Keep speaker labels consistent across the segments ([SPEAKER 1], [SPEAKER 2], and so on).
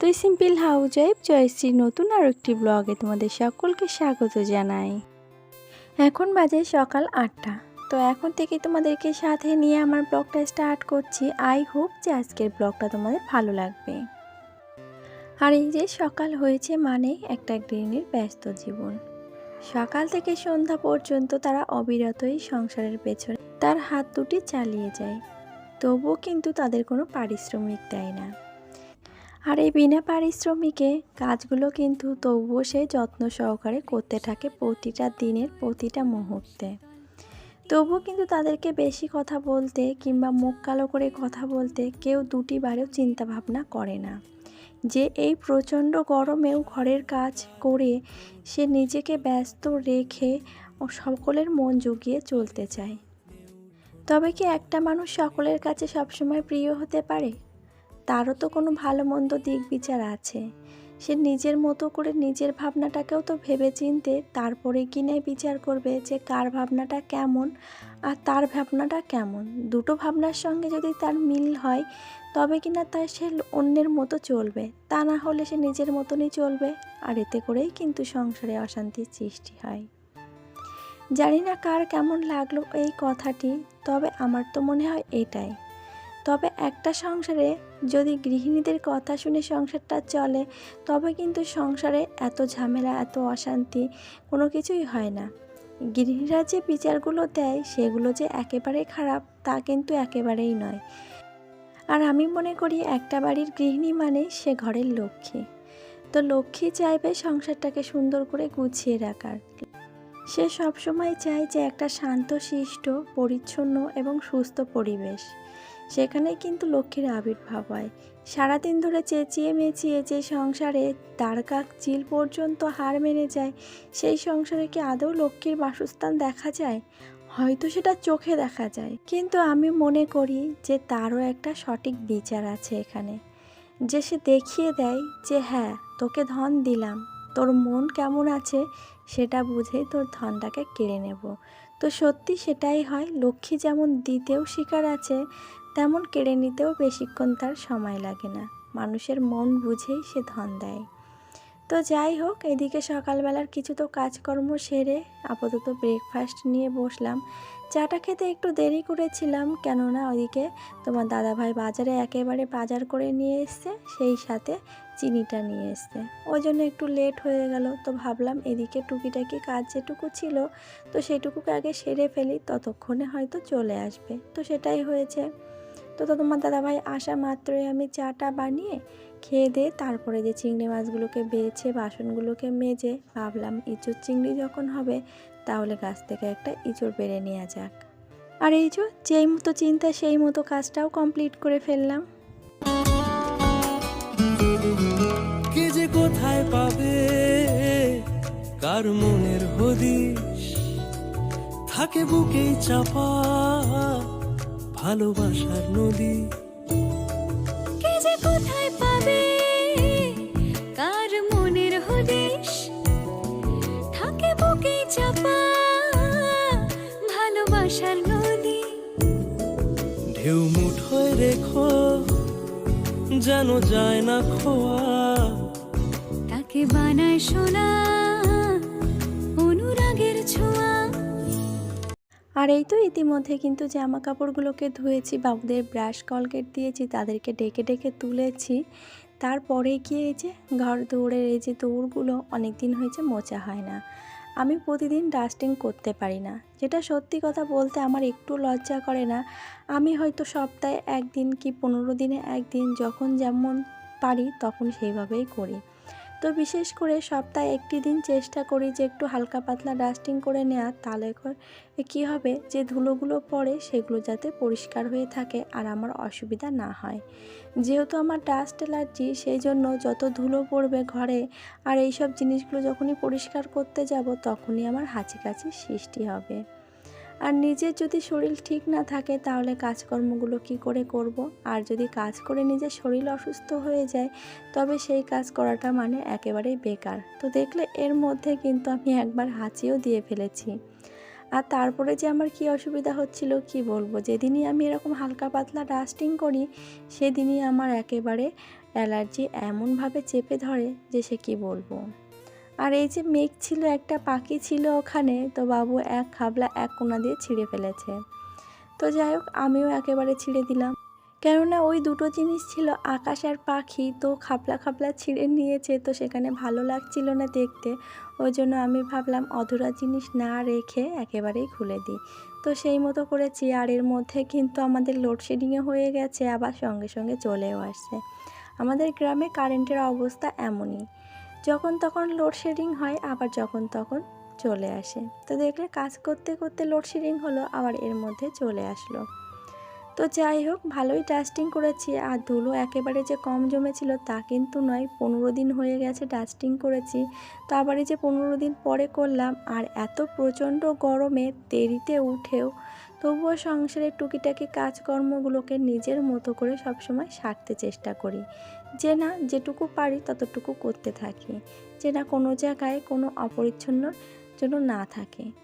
[SPEAKER 1] তুই simple house wife জয়শ্রীর নতুন আর একটি ব্লগে তোমাদের সকলকে স্বাগত জানাই। এখন বাজে সকাল আটটা। তো এখন থেকে তোমাদেরকে সাথে নিয়ে আমার ব্লগটা স্টার্ট করছি। আই হোপ যে আজকের ব্লগটা তোমাদের ভালো লাগবে। আর এই যে সকাল হয়েছে মানে একটা গৃহিণীর ব্যস্ত জীবন। সকাল থেকে সন্ধ্যা পর্যন্ত তারা অবিরতই সংসারের পেছনে তার হাত দুটি চালিয়ে যায়। তবুও কিন্তু তাদের কোনো পারিশ্রমিক দেয় না। আর এই বিনা পারিশ্রমিকে কাজগুলো কিন্তু তবুও সে যত্ন সহকারে করতে থাকে প্রতিটা দিনের প্রতিটা মুহূর্তে। তবুও কিন্তু তাদেরকে বেশি কথা বলতে কিংবা মুখ কালো করে কথা বলতে কেউ দুটি বারেও চিন্তা ভাবনা করে না। যে এই প্রচণ্ড গরমেও ঘরের কাজ করে সে নিজেকে ব্যস্ত রেখে সকলের মন জুগিয়ে চলতে চায়। তবে কি একটা মানুষ সকলের কাছে সবসময় প্রিয় হতে পারে? তারও তো কোনো ভালো মন্দ দিক বিচার আছে। সে নিজের মতো করে নিজের ভাবনাটাকেও তো ভেবে চিনতে তারপরে কিনে বিচার করবে যে কার ভাবনাটা কেমন আর তার ভাবনাটা কেমন? দুটো ভাবনার সঙ্গে যদি তার মিল হয়, তবে কিনা তার সে অন্যের মতো চলবে। তা না হলে সে নিজের মতনই চলবে আর এতে করেই কিন্তু সংসারে অশান্তির সৃষ্টি হয়। জানি না কার কেমন লাগল এই কথাটি, তবে আমার তো মনে হয় এটাই। তবে একটা সংসারে যদি গৃহিণীদের কথা শুনে সংসারটা চলে, তবে কিন্তু সংসারে এত ঝামেলা, এত অশান্তি কোনো কিছুই হয় না। গৃহিণীরা যে বিচারগুলো দেয়, সেগুলো যে একেবারে খারাপ, তা কিন্তু একেবারেই নয়। আর আমি মনে করি একটা বাড়ির গৃহিণী মানে সে ঘরের লক্ষ্মী। তো লক্ষ্মী চাইবে সংসারটাকে সুন্দর করে গুছিয়ে রাখার। সে সবসময় চায় যে একটা শান্ত, শিষ্ট, পরিচ্ছন্ন এবং সুস্থ পরিবেশ। সেখানে কিন্তু লক্ষ্মীর আবির্ভাব হয়। সারাদিন ধরে চেঁচিয়ে মেচিয়ে যে সংসারে দ্বারকাক চিল পর্যন্ত হার মেনে যায়, সেই সংসারে কি আদৌ লক্ষ্মীর বাসস্থান দেখা যায়? হয়তো সেটা চোখে দেখা যায়। কিন্তু আমি মনে করি যে তারও একটা সঠিক বিচার আছে এখানে। যে সে দেখিয়ে দেয় যে হ্যাঁ তোকে ধন দিলাম, তোর মন কেমন আছে সেটা বুঝেই তোর ধনটাকে কেড়ে নেব। তো সত্যি সেটাই হয়, লক্ষ্মী যেমন দিতেও শিকার আছে তেমন কেড়ে নিতেও বেশিক্ষণ তার সময় লাগে না। মানুষের মন বুঝেই সে ধন দেয়। তো যাই হোক, এদিকে সকালবেলার কিছু তো কাজকর্ম সেরে আপাতত ব্রেকফাস্ট নিয়ে বসলাম। চাটা খেতে একটু দেরি করেছিলাম, কেননা ওদিকে তোমার দাদাভাই বাজারে একেবারে বাজার করে নিয়ে এসছে, সেই সাথে চিনিটা নিয়ে এসছে। ওই জন্য একটু লেট হয়ে গেল, তো ভাবলাম এদিকে টুকিটাকি কাজ যেটুকু ছিল, তো সেটুকুকে আগে সেরে ফেলি, ততক্ষণে হয়তো চলে আসবে। তো সেটাই হয়েছে। তো তোমার দাদাভাই আসা মাত্রই আমি চাটা বানিয়ে খেয়ে দিয়ে তারপরে যে চিংড়ি মাছগুলোকে বেছে, বাসনগুলোকে মেজে ভাবলাম, ইঁচুর চিংড়ি যখন হবে তাহলে গাছ থেকে একটা ইঁচড় বেড়ে নেওয়া যাক। আর এই যে, যেই মতো চিন্তা, সেই মতো কাজটাও কমপ্লিট করে ফেললাম।
[SPEAKER 2] কে যে কোথায় পাবে? কার মনের হদিশ? থাকে বুকেই চাপা। ভালোবাসার নদী।
[SPEAKER 3] কে যে কোথায় পাবে? কার মনের হদিশ? থাকে বুকে চাপা ভালোবাসার নদী।
[SPEAKER 2] ঢেউ মুঠোয় রেখো যেন যায় না খোয়া।
[SPEAKER 3] তাকে বানায় সোনা
[SPEAKER 1] আর এই তো ইতিমধ্যে কিন্তু জামা কাপড়গুলোকে ধুয়েছি, বাবুদের ব্রাশ কলগেট দিয়েছি, তাদেরকে ডেকে ডেকে তুলেছি। তারপরে গিয়ে এই যে ঘর দৌড়ের এই যে দৌড়গুলো অনেক দিন হয়েছে মোচা হয় না। আমি প্রতিদিন ডাস্টিং করতে পারি না। যেটা সত্যি কথা বলতে আমার একটু লজ্জা করে না। আমি হয়তো সপ্তাহে একদিন কি পনেরো দিনে একদিন যখন যেমন পারি তখন সেইভাবেই করি। তো বিশেষ করে সপ্তাহে একটি দিন চেষ্টা করি যে একটু হালকা পাতলা ডাস্টিং করে নেওয়া তাহলে কী হবে? যে ধুলোগুলো পড়ে সেগুলো যাতে পরিষ্কার হয়ে থাকে আর আমার অসুবিধা না হয়। যেহেতু আমার ডাস্ট অ্যালার্জি, সেই জন্য যত ধুলো পড়বে ঘরে আর এই সব জিনিসগুলো যখনই পরিষ্কার করতে যাব, তখনই আমার হাঁচি কাশি সৃষ্টি হবে। আর নিজের যদি শরীর ঠিক না থাকে, তাহলে কাজকর্মগুলো কি করে করব? আর যদি কাজ করে নিজের শরীর অসুস্থ হয়ে যায়, তবে সেই কাজ করাটা মানে একেবারেই বেকার। তো দেখলে এর মধ্যে কিন্তু আমি একবার হাঁচিও দিয়ে ফেলেছি। আর তারপরে যে আমার কি অসুবিধা হচ্ছিল কি বলব? যেদিনই আমি এরকম হালকা পাতলা ডাস্টিং করি, সেদিনই আমার একেবারে অ্যালার্জি এমনভাবে চেপে ধরে যে সে কি বলব? আর এই যে মেঘ ছিল, একটা পাখি ছিল ওখানে, তো বাবু এক খাবলা এক কোনা দিয়ে ছিঁড়ে ফেলেছে। তো যাই হোক, আমিও একেবারে ছিঁড়ে দিলাম। কেননা ওই দুটো জিনিস ছিল, আকাশ আর পাখি, তো খাপলা খাপলা ছিঁড়ে নিয়েছে, তো সেখানে ভালো লাগছিল না দেখতে। ওই জন্য আমি ভাবলাম, অধুরা জিনিস না রেখে একেবারেই খুলে দিই। তো সেই মতো করেছি, আর এর মধ্যে কিন্তু আমাদের লোডশেডিংয়ে হয়ে গেছে, আবার সঙ্গে সঙ্গে চলেও আসছে। আমাদের গ্রামে কারেন্টের অবস্থা এমনই। যখন তখন লোডশেডিং হয়, আবার যখন তখন চলে আসে। তো দেখলে কাজ করতে করতে লোডশেডিং হলো, আবার এর মধ্যে চলে আসলো। তো যাই হোক, ভালোই ডাস্টিং করেছি, আর ধুলো একেবারে যে কম জমেছিল তা কিন্তু নয়, পনেরো দিন হয়ে গেছে ডাস্টিং করেছি। তো আবার এই যে পনেরো দিন পরে করলাম, আর এত প্রচণ্ড গরমে দেরিতে উঠেও তবুও সংসারের টুকিটাকি কাজকর্মগুলোকে নিজের মতো করে সবসময় সারতে চেষ্টা করি। যে না যেটুকু পারি ততটুকু করতে থাকি। যে না কোনো জায়গায় কোনো অপরিচ্ছন্ন জন্য না থাকে।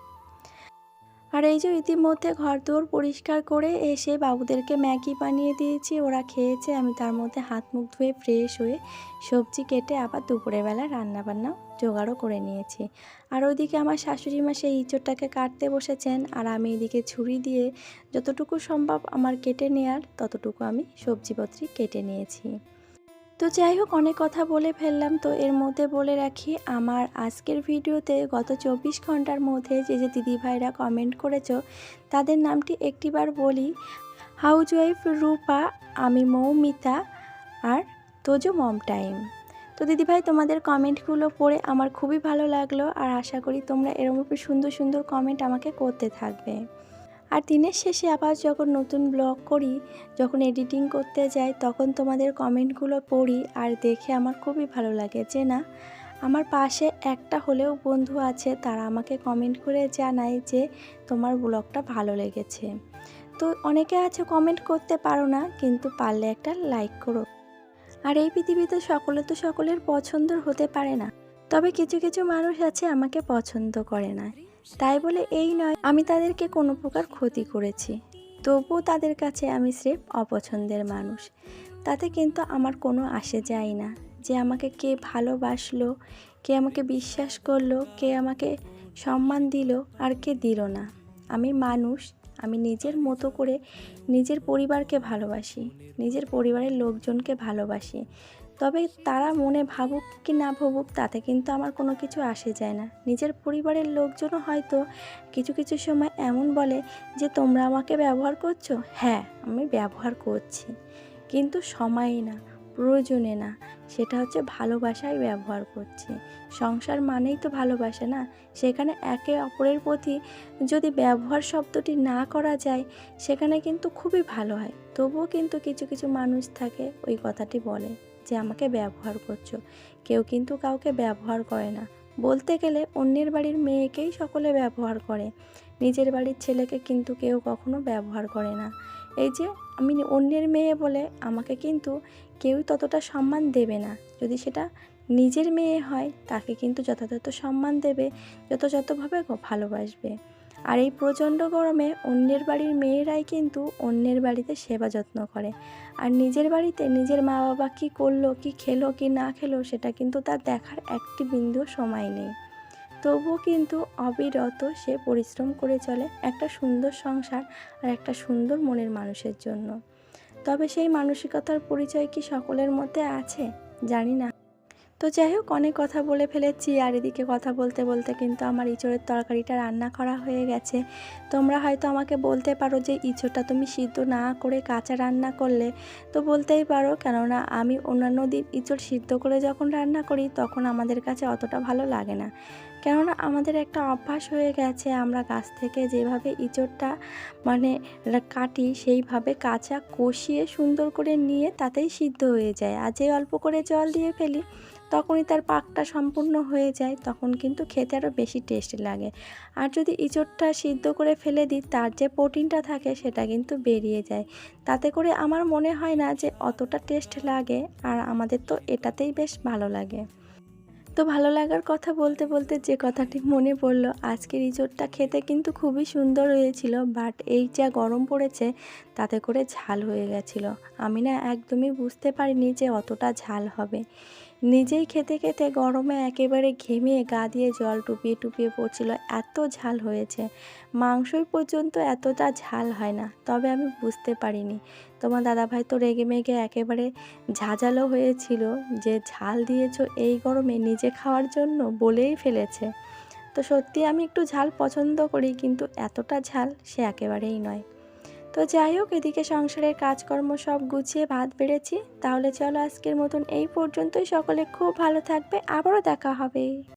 [SPEAKER 1] আর এই যে ইতিমধ্যে ঘর দৌড় পরিষ্কার করে এসে বাবুদেরকে ম্যাগি বানিয়ে দিয়েছি, ওরা খেয়েছে, আমি তার মধ্যে হাত মুখ ধুয়ে ফ্রেশ হয়ে সবজি কেটে আবার দুপুরের বেলা রান্নাবান্না জোগাড়ও করে নিয়েছি। আর ওইদিকে আমার শাশুড়ি মা সেই ইঁচড়টাকে কাটতে বসেছেন, আর আমি এদিকে ছুরি দিয়ে যতটুকু সম্ভব আমার কেটে নেয়ার, ততটুকু আমি সবজিপত্রী কেটে নিয়েছি। তো যাই হোক, অনেক কথা বলে ফেললাম। তো এর মধ্যে বলে রাখি, আমার আজকের ভিডিওতে গত চব্বিশ ঘণ্টার মধ্যে যে যে দিদিভাইরা কমেন্ট করেছ, তাদের নামটি একটিবার বলি। হাউজ ওয়াইফ রূপা, আমি মৌমিতা আর তোজো মম টাইম তো দিদিভাই তোমাদের কমেন্টগুলো পড়ে আমার খুবই ভালো লাগল আর আশা করি তোমরা এরকম সুন্দর সুন্দর কমেন্ট আমাকে করতে থাকবে। আর দিনের শেষে আবার যখন নতুন ব্লগ করি, যখন এডিটিং করতে যাই, তখন তোমাদের কমেন্টগুলো পড়ি আর দেখে আমার খুবই ভালো লাগে, যে না, আমার পাশে একটা হলেও বন্ধু আছে, তারা আমাকে কমেন্ট করে জানায় যে তোমার ব্লগটা ভালো লেগেছে। তো অনেকে আছে কমেন্ট করতে পারো না, কিন্তু পারলে একটা লাইক করো। আর এই পৃথিবীতে সকলে তো সকলের পছন্দর হতে পারে না, তবে কিছু কিছু মানুষ আছে আমাকে পছন্দ করে না। তাই বলে এই নয়, আমি তাদেরকে কোনো প্রকার ক্ষতি করেছি। তবুও তাদের কাছে আমি স্রেফ অপছন্দের মানুষ। তাতে কিন্তু আমার কোনো আসে যায় না যে আমাকে কে ভালোবাসলো, কে আমাকে বিশ্বাস করল, কে আমাকে সম্মান দিল আর কে দিল না। আমি মানুষ, আমি নিজের মতো করে নিজের পরিবারকে ভালোবাসি, নিজের পরিবারের লোকজনকে ভালোবাসি। তবে তারা মনে ভাবুক কি না ভাবুক, তাতে কিন্তু আমার কোনো কিছু আসে যায় না। নিজের পরিবারের লোকজনও হয়তো কিছু কিছু সময় এমন বলে যে, তোমরা আমাকে ব্যবহার করছ? হ্যাঁ আমি ব্যবহার করছি। কিন্তু সময়ে না, প্রয়োজনে না। সেটা হচ্ছে ভালোবাসায় ব্যবহার করছি। সংসার মানেই তো ভালোবাসা না? সেখানে একে অপরের প্রতি যদি ব্যবহার শব্দটি না করা যায়, সেখানে কিন্তু খুবই ভালো হয়। তবুও কিন্তু কিছু কিছু মানুষ থাকে, ওই কথাটি বলে। যে আমাকে ব্যবহার করছ। কেউ কিন্তু কাউকে ব্যবহার করে না। বলতে গেলে অন্যের বাড়ির মেয়েকেই সকলে ব্যবহার করে। নিজের বাড়ির ছেলেকে কিন্তু কেউ কখনো ব্যবহার করে না। এই যে, আমি অন্যের মেয়ে বলে আমাকে কিন্তু কেউ ততটা সম্মান দেবে না। যদি সেটা নিজের মেয়ে হয়, তাকে কিন্তু যথাযথ সম্মান দেবে, যথাযথভাবে ভালোবাসবে। আর এই প্রচণ্ড গরমে অন্যের বাড়ির মেয়েরাই কিন্তু অন্যের বাড়িতে সেবা যত্ন করে। আর নিজের বাড়িতে নিজের মা বাবা কী করল, কি খেলো, কি না খেলো, সেটা কিন্তু তার দেখার একটি বিন্দু সময় নেই। তবুও কিন্তু অবিরত সে পরিশ্রম করে চলে একটা সুন্দর সংসার আর একটা সুন্দর মনের মানুষের জন্য। তবে সেই মানসিকতার পরিচয় কি সকলের মধ্যে আছে? জানি না। তো যাই হোক, অনেক কথা বলে ফেলেছি আর এদিকে কথা বলতে বলতে কিন্তু আমার ইঁচড়ের তরকারিটা রান্না করা হয়ে গেছে। তোমরা হয়তো আমাকে বলতে পারো যে ইঁচড়টা তুমি সিদ্ধ না করে কাঁচা রান্না করলে। তো বলতেই পারো, কেননা আমি অন্যান্য দিন ইঁচড় সিদ্ধ করে যখন রান্না করি, তখন আমাদের কাছে অতটা ভালো লাগে না। কেননা আমাদের একটা অভ্যাস হয়ে গেছে আমরা গাছ থেকে যেভাবে ইঁচড়টা মানে কাটি সেইভাবে কাঁচা কষিয়ে সুন্দর করে নিয়ে তাতেই সিদ্ধ হয়ে যায়। আর যে অল্প করে জল দিয়ে ফেলি, তখনই তার পাকটা সম্পূর্ণ হয়ে যায়, তখন কিন্তু খেতে আরও বেশি টেস্টি লাগে। আর যদি ইঁচড়টা সিদ্ধ করে ফেলে দিই, তার যে প্রোটিনটা থাকে সেটা কিন্তু বেরিয়ে যায়। তাতে করে আমার মনে হয় না যে অতটা টেস্ট লাগে, আর আমাদের তো এটাতেই বেশ ভালো লাগে। তো ভালো লাগার কথা বলতে বলতে যে কথাটি মনে পড়ল আজকের ইঁচড়টা খেতে কিন্তু খুবই সুন্দর হয়েছিল বাট এই যা গরম পড়েছে, তাতে করে ঝাল হয়ে গেছিল। আমি না একদমই বুঝতে পারিনি যে অতটা ঝাল হবে। নিজেই খেতে খেতে গরমে একেবারে ঘেমে গা দিয়ে জল টুপিয়ে টুপিয়ে পড়ছিল। এত ঝাল হয়েছে। মাংসই পর্যন্ত এতটা ঝাল হয় না, তবে আমি বুঝতে পারিনি। তোমার দাদাভাই তো রেগে মেগে একেবারে ঝাঁঝালো হয়েছিল যে, ঝাল দিয়েছ এই গরমে নিজে খাওয়ার জন্য বলেই ফেলেছে। তো সত্যি আমি একটু ঝাল পছন্দ করি, কিন্তু এতটা ঝাল সে একেবারেই নয়। তো যাই হোক, এদিকে সংসারের কাজকর্ম সব গুছিয়ে ভাত বেড়েছি। তাহলে চলো আজকের মতন এই পর্যন্তই। সকলে খুব ভালো থাকবে। আবারও দেখা হবে।